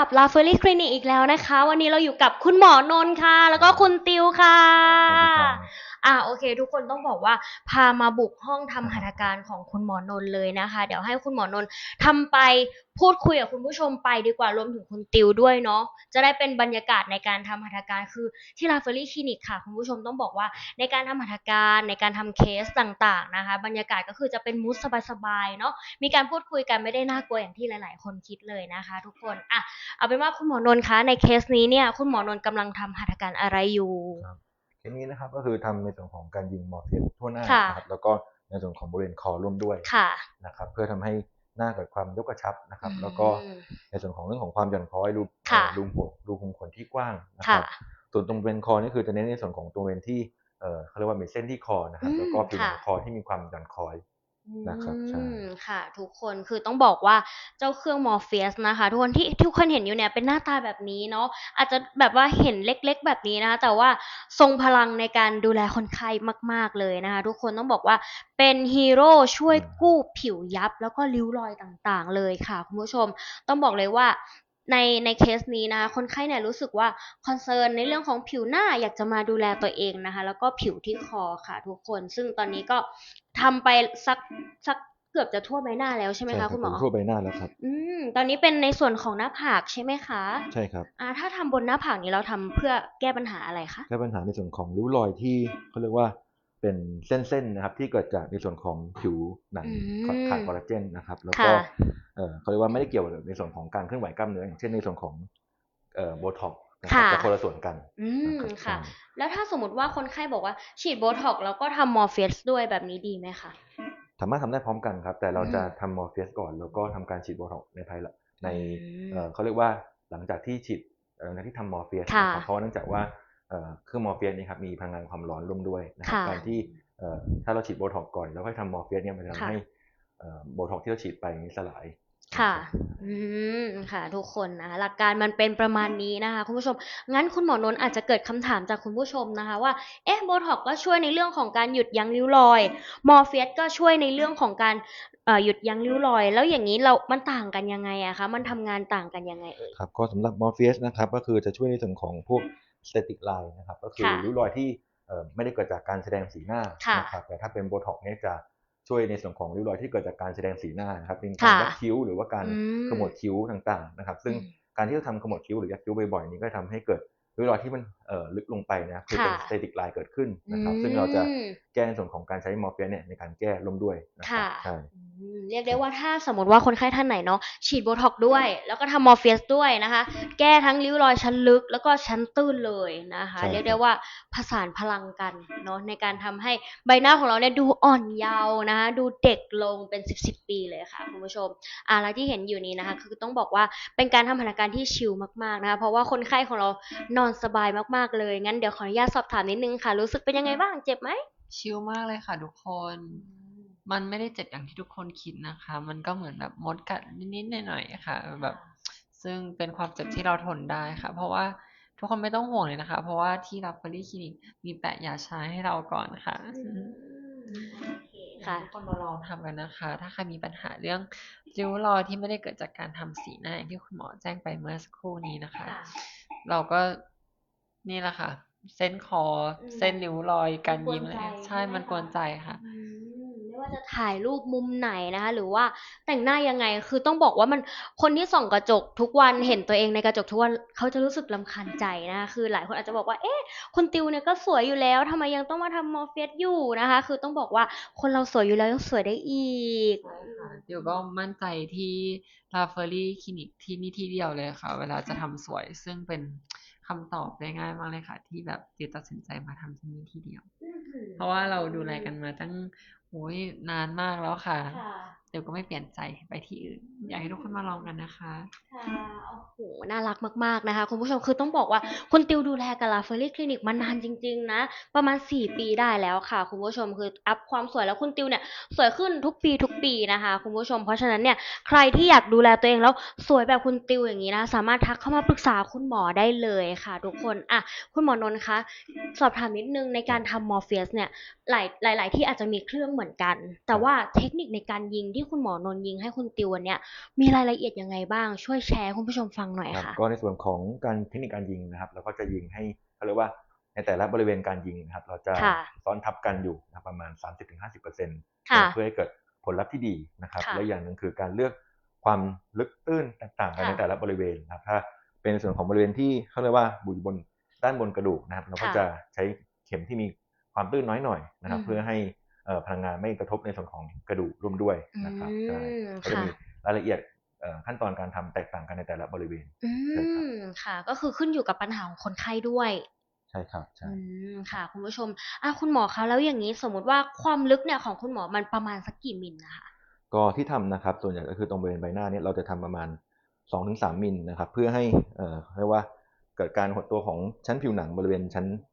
กับลาเฟอรี่คลินิกอีกแล้วนะคะ วันนี้เราอยู่กับคุณหมอนนท์ค่ะ แล้วก็คุณติวค่ะ อ่าโอเค ทุกคนต้องบอกว่าพามาบุกห้องทำหัตถการของคุณหมอนนท์เลยนะคะ เดี๋ยวให้คุณหมอนนท์ทำไปพูดคุยกับคุณผู้ชมไปดีกว่ารวมถึงคุณติวด้วยเนาะจะได้เป็นบรรยากาศในการทำหัตถการคือที่ลาเฟอรี่คลินิกค่ะ คุณผู้ชมต้องบอกว่าในการทำหัตถการในการทำเคสต่างๆนะคะ บรรยากาศก็คือจะเป็นมูสสบายๆเนาะมีการพูดคุยกันไม่ได้น่ากลัวอย่างที่หลาย ๆ คนคิดเลยนะคะ ทุกคนอะเอาเป็นว่าคุณหมอนนท์คะในเคสนี้เนี่ยคุณหมอนนท์กำลังทำหัตถการอะไรอยู่ เคสนี้นะครับก็คือทำในส่วนของการยิงมอร์เฟียสทั่วหน้าค่ะนะครับแล้วก็ในส่วนของบริเวณคอร่วมด้วยค่ะนะครับ เพื่อทำให้หน้าเกิดความยกกระชับนะครับ แล้วก็อืมในส่วนของเรื่องของความหย่อนคล้อยรูค่ะเอ่อรูขุมรูขุมขนที่กว้างนะคค่ะรับส่วนตรงบริเวณคอนี่คือจะเน้นในส่วนของตรงบริเวณที่เอ่อเขาเรียกว่ามีเส้นที่คอนะครับอืมแล้วก็ผิวหนังค่ะคอที่มีความหย่อนคล้อย นะครับใช่ อืมค่ะ ทุกคนคือต้องบอกว่าเจ้าเครื่องมอร์เฟียสนะคะ ทุกคนที่ทุกคนเห็นอยู่เนี่ยเป็นหน้าตาแบบนี้เนาะอาจจะแบบว่าเห็นเล็กๆ แบบนี้นะคะ แต่ว่าทรงพลังในการดูแลคนไข้มาก ๆเลยนะคะ ทุกคนต้องบอกว่าเป็นฮีโร่ช่วยกู้ผิวยับ แล้วก็ริ้วรอยต่างๆ เลยค่ะคุณผู้ชม ต้องบอกเลยว่า ในในเคสนี้นะคะคนไข้เนี่ยรู้สึกว่าคอนเซิร์นในเรื่องของผิวหน้าอยากจะมาดูแลตัวเองนะคะ แล้วก็ผิวที่คอค่ะทุกคน ซึ่งตอนนี้ก็ทำไปสักสักเกือบจะทั่วใบหน้าแล้วใช่ไหมใช่คะรับคุณหมอทั่วใบหน้าแล้วครับ อืมตอนนี้เป็นในส่วนของหน้าผากใช่ไหมคะ ใช่ครับอ่าถ้าทำบนหน้าผากนี้เราทำเพื่อแก้ปัญหาอะไรคะแก้ปัญหาในส่วนของริ้วรอยที่เขาเรียกว่า เป็นเส้นๆนะครับที่เกิดจากในส่วนของผิวหนังอืมขาดขาดคอลลาเจนนะครับ แล้วก็ค่ะเอ่อเขาเรียกว่าไม่ได้เกี่ยวกับในส่วนของการเคลื่อนไหวกล้ามเนื้ออย่างเช่นในส่วนของเอ่อโบท็อกนะครัค่ะจะคนละส่วนกัน อืนะมรับค่ะใช่แล้วถ้าสมมติว่าคนไข้บอกว่าฉีดโบท็อกซ์แล้วก็ทำมอร์เฟียสด้วยแบบนี้ดีไหมคะสามารถทำได้พร้อมกันครับ แต่เราจะอืมทำมอร์เฟียสก่อนแล้วก็ทำการฉีดโบท็อกซ์ในภายหลังในอืมเอ่อเขาเรียกว่าหลังจากที่ฉีดเอ่อหลังจากที่ทำมอร์เฟียสค่ะนะครับเพราะว่าเนื่องจากว่า เอ่อเครื่องมอร์เฟียสนี่ครับมีพลังงานความร้อนร่วมด้วยนะครับค่ะการที่เอ่อถ้าเราฉีดโบท็อกซ์ก่อนแล้วค่อยทำมอร์เฟียสเนี่ยมันจะค่ะทำให้เอ่อโบท็อกซ์ที่เราฉีดไปนี้สลายค่ะนรับอืม ค่ะ ทุกคนนะคะหลักการมันเป็นประมาณนี้นะคะ คุณผู้ชม งั้นคุณหมอนนท์อาจจะเกิดคำถามจากคุณผู้ชมนะคะ ว่า เอ๊ะ โบท็อกก็ช่วยในเรื่องของการหยุดยั้งริ้วรอย มอร์เฟียสก็ช่วยในเรื่องของการเอ่อหยุดยั้งริ้วรอย แล้วอย่างนี้เรา มันต่างกันยังไงอะคะ มันทำงานต่างกันยังไงเอ่ย ครับ ก็สำหรับมอร์เฟียสนะครับ ก็คือจะช่วยในส่วนของพวก สเตติกไลน์นะครับ ก็คือค่ะริ้วรอยที่เอ่อไม่ได้เกิดจากการแสดงสีหน้าค่ะนะครับแต่ถ้าเป็นโบท็อกเนี่ยจะช่วยในส่วนของริ้วรอยที่เกิดจากการแสดงสีหน้านะครับเป็นการค่ะยักคิ้วหรือว่าการอืมขมวดคิ้วต่างๆนะครับ ซึ่งอืมการที่เราทำขมวดคิ้วหรือยักคิ้วบ่อยๆนี้ก็ทำให้เกิด ริ้วรอยที่มันเอ่อลึกลงไปนะครับคือเป็นค่ะสเตติกไลน์เกิดขึ้นนะครับ ซึ่งเราจะอืมแก้ในส่วนของการใช้มอร์เฟียสเนี่ยในการแก้ร่วมด้วยนะครับค่ะใช่อืมเรียกได้ว่าถ้าสมมติว่าคนไข้ท่านไหนเนาะฉีดโบท็อกซ์ด้วย แล้วก็ทำมอร์เฟียสด้วยนะคะ แก้ทั้งริ้วรอยชั้นลึกแล้วก็ชั้นตื้นเลยนะคะใช่ครับเรียกได้ว่าผสานพลังกันเนาะในการทำให้ใบหน้าของเราเนี่ยดูอ่อนเยาว์นะคะดูเด็กลงเป็นสิบสิบปีเลยค่ะคุณผู้ชมอ่าแล้วที่เห็นอยู่นี้นะคะ คือต้องบอกว่าเป็นการทำพนักการที่ชิลมากๆนะคะเพราะว่าคนไข้ของเรานอนสบายมากๆเลย งั้นเดี๋ยวขออนุญาตสอบถามนิดนึงค่ะ รู้สึกเป็นยังไงบ้าง เจ็บไหม ชิลมากเลยค่ะทุกคน มันไม่ได้เจ็บอย่างที่ทุกคนคิดนะคะ มันก็เหมือนแบบมดกัดนิดๆหน่อยๆค่ะ แบบ ซึ่งเป็นความเจ็บที่เราทนได้ค่ะ เพราะว่าทุกคนไม่ต้องห่วงเลยนะคะ เพราะว่าที่รับเฟอรี่คลินิกมีแปะยาชาให้เราก่อนค่ะค่ะทุกคนมาลองทำกันนะคะ ถ้าใครมีปัญหาเรื่องริ้วรอยที่ไม่ได้เกิดจากการทำสีหน้าอย่างที่คุณหมอแจ้งไปเมื่อสักครู่นี้นะคะค่ะเราก็ นี่แหละค่ะ เส้นคออมเส้นริ้วรอย การกวนยิ้มอะไรใจใช่ใช่ไหมมันคะกวนใจค่ะ อืมไม่ว่า จะถ่ายรูปมุมไหนนะคะ หรือว่าแต่งหน้ายังไงคือต้องบอกว่ามันคนที่ส่องกระจกทุกวันเห็นตัวเองในกระจกทุกวันเขาจะรู้สึกลำคาญใจนะคะคือหลายคนอาจจะบอกว่าเอ๊ะคุณติวเนี่ยก็สวยอยู่แล้วทำไมยังต้องมาทำมอร์เฟียสอยู่นะคะ คือต้องบอกว่าคนเราสวยอยู่แล้วยังสวยได้อีกใช่ค่ะเดี๋ยวก็มั่นใจที่ลาเฟอรี่คลินิกที่นี่ที่เดียวเลยค่ะ เวลาจะทำสวยซึ่งเป็นคำตอบได้ง่ายมากเลยค่ะ ที่แบบเดี๋ยวตัดสินใจมาทำที่นี่ที่เดียว เพราะว่าเราดูแลกันมาตั้งโอ้ยนานมากแล้วค่ะค่ะ เดี๋ยวก็ไม่เปลี่ยนใจไปที่อื่น อยากให้ทุกคนมาลองกันนะคะค่ะโอ้โหน่ารักมากๆนะคะ คุณผู้ชมคือต้องบอกว่าคุณติวดูแลกับลาเฟอรี่คลินิกมานานจริง ๆ นะ ประมาณ 4 ปีได้แล้วค่ะ คุณผู้ชมคืออัพความสวยแล้วคุณติวเนี่ย สวยขึ้นทุกปีทุกปีนะคะ คุณผู้ชม เพราะฉะนั้นเนี่ยใครที่อยากดูแลตัวเองแล้วสวยแบบคุณติวอย่างนี้นะสามารถทักเข้ามาปรึกษาคุณหมอได้เลยค่ะ ทุกคนอะคุณหมอนนท์คะสอบถามนิดนึงในการทำมอร์เฟียสเนี่ยหลายหลายหลายที่อาจจะมีเครื่องเหมือนกัน แต่ว่าเทคนิคในการยิงที่คุณหมอนนท์ยิงให้คุณติววันเนี้ยมีรายละเอียดยังไงบ้าง ช่วยแชร์ให้คุณผู้ชมฟังหน่อยหน่อยครับค่ะก็ในส่วนของการเทคนิคการยิงนะครับเราก็จะยิงให้เขาเรียกว่าในแต่ละบริเวณการยิงนะครับ เราจะค่ะซ้อนทับกันอยู่นะครับประมาณ 30-50%ค่ะเพื่อให้เกิดผลลัพธ์ที่ดีนะครับค่ะและอย่างหนึ่งคือการเลือกความลึกตื้นแตกต่างกันค่ะในแต่ละบริเวณนะครับถ้าเป็นในส่วนของบริเวณที่เขาเรียกว่าบุอยู่บนด้านบนกระดูกนะครับ เราก็ค่ะจะใช้เข็มที่มีความตื้นน้อยหน่อยนะครับอืมเพื่อให้เอ่อ พลังงานไม่กระทบในส่วนของกระดูกร่วมด้วยนะครับอืมใช่ก็จะค่ะมีรายละเอียดเอ่อขั้นตอนการทำแตกต่างกันในแต่ละบริเวณอืใช่ครับมค่ะ ก็คือขึ้นอยู่กับปัญหาของคนไข้ด้วยใช่ครับใช่อืมค่ะ คุณผู้ชมอะคุณหมอคะแล้วอย่างนี้สมมุติว่าความลึกเนี่ยของคุณหมอมันประมาณสักกี่มิลนะคะก็ที่ทำนะครับ ส่วนใหญ่ก็คือตรงบริเวณใบหน้าเนี่ยเราจะทำประมาณ 2-3มิลนะครับ เพื่อให้เอ่อเรียกว่าเกิดการหดตัวของชั้นผิวหนังบริเวณชั้นเอ่อ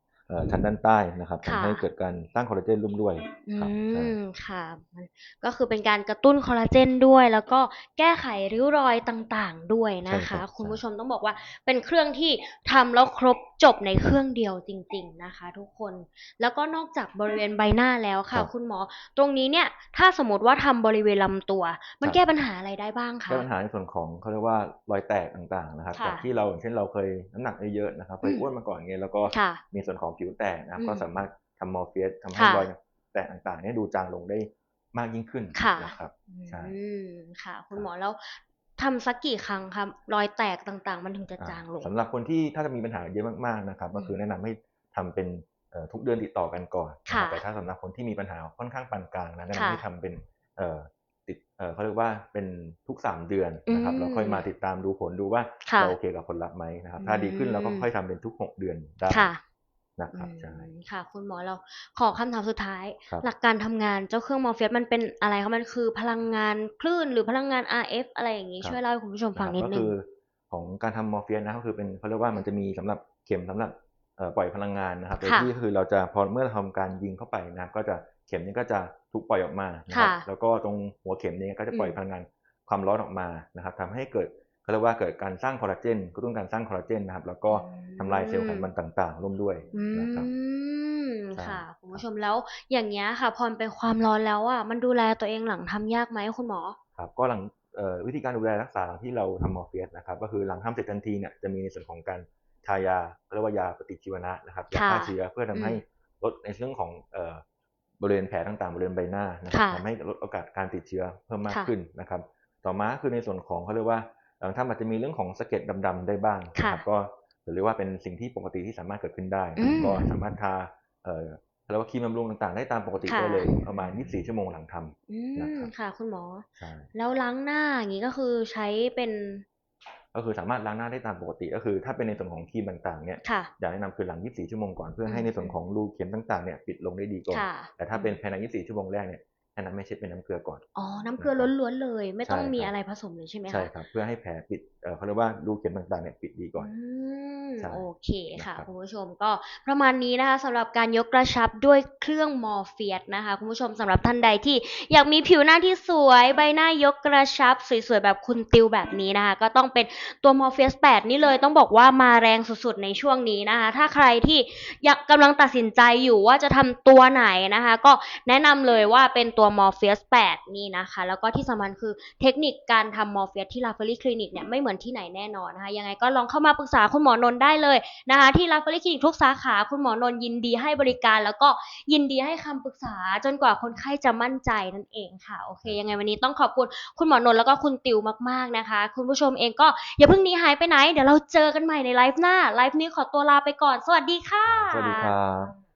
ชั้นด้านใต้นะครับค่ะทำให้เกิดการสร้างคอลลาเจนร่วมด้วยอืครับใช่มค่ะมันก็คือเป็นการกระตุ้นคอลลาเจนด้วย แล้วก็แก้ไขริ้วรอยต่างๆ ด้วยนะใช่ครัคะบคุณใช่ผู้ชมต้องบอกว่าเป็นเครื่องที่ทำแล้วครบจบในเครื่องเดียวจริง ๆนะคะ ทุกคน แล้วก็นอกจากบริเวณใบหน้าแล้วค่ะ คุณหมอ ตรงนี้เนี่ยถ้าสมมติว่าทำบริเวณลำตัว มันแก้ปัญหาอะไรได้บ้างคะแก้ปัญหาในส่วนของเขาเรียกว่ารอยแตกต่างๆนะครับค่ะจากที่เราอย่างเช่นเราเคยน้ำหนักเยอะๆนะครับเคยอืมอ้วนมาก่อนเงี้ยแล้วก็ค่ะมีส่วนของผิวแตกนะครับอืมก็สามารถทำมอร์เฟียสทำให้ค่ะรอยแตกต่างๆเนี่ยดูจางลงได้มากยิ่งขึ้นค่ะนะครับใช่อืมค่ะ คุณหมอแล้ว ทำสักกี่ครั้งครับรอยแตกต่างๆ มันถึงจะอ่าจางลงสำหรับคนที่ถ้าจะมีปัญหาเยอะมากๆนะครับ ก็คือแนะนำให้ทำเป็นเอ่อทุกเดือนติดต่อกันก่อนนะค่ะครับแต่ถ้าสำหรับคนที่มีปัญหาค่อนข้างปานกลางนะแนะค่ะนำให้ทำเป็นเอ่อติดเอ่อเขาเรียกว่าเป็นทุกสามเดือนนะครับอืมเราค่อยมาติดตามดูผลดูว่าค่ะเราโอเคกับผลลัพธ์ไหมนะครับ ถ้าดีขึ้นเราก็อืมค่อยทำเป็นทุกหกเดือนได้ค่ะ นะครับใช่อืมค่ะ คุณหมอเราขอคำถามสุดท้ายครับหลักการทำงานเจ้าเครื่องมอร์เฟียสมันเป็นอะไรคะมันคือพลังงานคลื่นหรือพลังงาน RF อะไรอย่างนี้ครับช่วยเล่าให้คุณผู้ชมฟังนิดก็นึคืงอของการทำมอร์เฟียสนะก็คือเป็นเขาเรียกว่ามันจะมีสำหรับเข็มสำหรับเอ่อปล่อยพลังงานนะครับโดยค่ะที่คือเราจะพอเมื่อเราทำการยิงเข้าไปนะครับก็จะเข็มนี้ก็จะถูกปล่อยออกมานะครับค่ะแล้วก็ตรงหัวเข็มนี้ก็จะปล่อยอืมพลังงานความร้อนออกมานะครับทำให้เกิด เขาเรียกว่าเกิดการสร้างคอลลาเจนกระตุ้นการสร้างคอลลาเจนนะครับ แล้วก็ทำลายเซลล์ไขมันต่างๆ ร่วมด้วยอืนะครับมใช่ค่ะคุณผู้ชมแล้วอย่างเงี้ยค่ะ พอมันเป็นความร้อนแล้วอะมันดูแลตัวเองหลังทำยากไหมคุณหมอ ครับก็หลังเอ่อวิธีการดูแลรักษาหลังที่เราทำมอร์เฟียสนะครับก็คือหลังทำเสร็จทันทีเนี่ยจะมีในส่วนของการทายาเรียกว่ายาปฏิชีวนะนะครับยาค่ะฆ่าเชื้อเพื่อทำให้อืมลดในเรื่องของเอ่อบริเวณแผลต่างๆบริเวณใบหน้านะครับค่ะทำให้ลดโอกาสการติดเชื้อเพิ่มมากค่ะขึ้นนะครับ ต่อมาคือในส่วนของเขาเรียกว่า หลังทำอาจจะมีเรื่องของสะเก็ดดำๆได้บ้างนะครับค่ะก็หรือว่าเป็นสิ่งที่ปกติที่สามารถเกิดขึ้นได้อืมก็สามารถทาเอ่อเรียกว่าครีมบำรุงต่างๆ ได้ตามปกติค่ะได้เลยประมาณ 24 ชั่วโมงหลังทำอืนะมครับค่ะ คุณหมอใช่แล้วล้างหน้าอย่างนี้ก็คือใช้เป็น ก็คือสามารถล้างหน้าได้ตามปกติ ก็คือ ถ้าเป็นในส่วนของครีมต่างๆเนี่ยค่ะอยากแนะนำคือหลัง 24 ชั่วโมงก่อนเพื่ออืมให้ในส่วนของรูเข็มต่างๆเนี่ยปิดลงได้ดีก่อนค่ะแต่ถ้าเป็นภายใน 24 ชั่วโมงแรกเนี่ย แนะนำไม่ใช่เป็นน้ำเกลือก่อน อ๋อ น้ำเกลือล้วนๆเลย ไม่ต้องใช่มีครับอะไรผสมเลยใช่ไหมคะ ใช่ครับ เพื่อให้แผลปิดเอ่อเขาเรียกว่ารูเข็มต่างๆเนี่ยปิดดีก่อนอื มใช่โอเคค่ะนะครับคุณผู้ชมก็ประมาณนี้นะคะสำหรับการยกกระชับด้วยเครื่องมอร์เฟียสนะคะคุณผู้ชมสำหรับท่านใดที่อยากมีผิวหน้าที่สวยใบหน้ายกกระชับสวยๆแบบคุณติวแบบนี้นะคะก็ต้องเป็นตัวมอร์เฟียส8นี่เลยต้องบอกว่ามาแรงสุดๆในช่วงนี้นะคะ ถ้าใครที่อยากกำลังตัดสินใจอยู่ว่าจะทำตัวไหนนะคะ ก็แนะนำเลยว่าเป็นตัวมอร์เฟียส8นี่นะคะ แล้วก็ที่สำคัญคือเทคนิคการทำมอร์เฟียสที่ลาเฟอรี่คลินิกเนี่ยไม่เหมือนที่ไหนแน่นอนนะคะยังไงก็ลองเข้ามาปรึกษาคุณหมอนนได้เลยนะคะที่รักฟอรี่คลินิกทุกสาขาคุณหมอนนยินดีให้บริการ แล้วก็ยินดีให้คำปรึกษาจนกว่าคนไข้จะมั่นใจนั่นเองค่ะโอเค ยังไงวันนี้ต้องขอบคุณคุณหมอนนแล้วก็คุณติวมากๆนะคะ คุณผู้ชมเองก็อย่าเพิ่งหนีหายไปไหน เดี๋ยวเราเจอกันใหม่ในไลฟ์หน้าไลฟ์นี้ขอตัวลาไปก่อน สวัสดีค่ะ สวัสดีครับ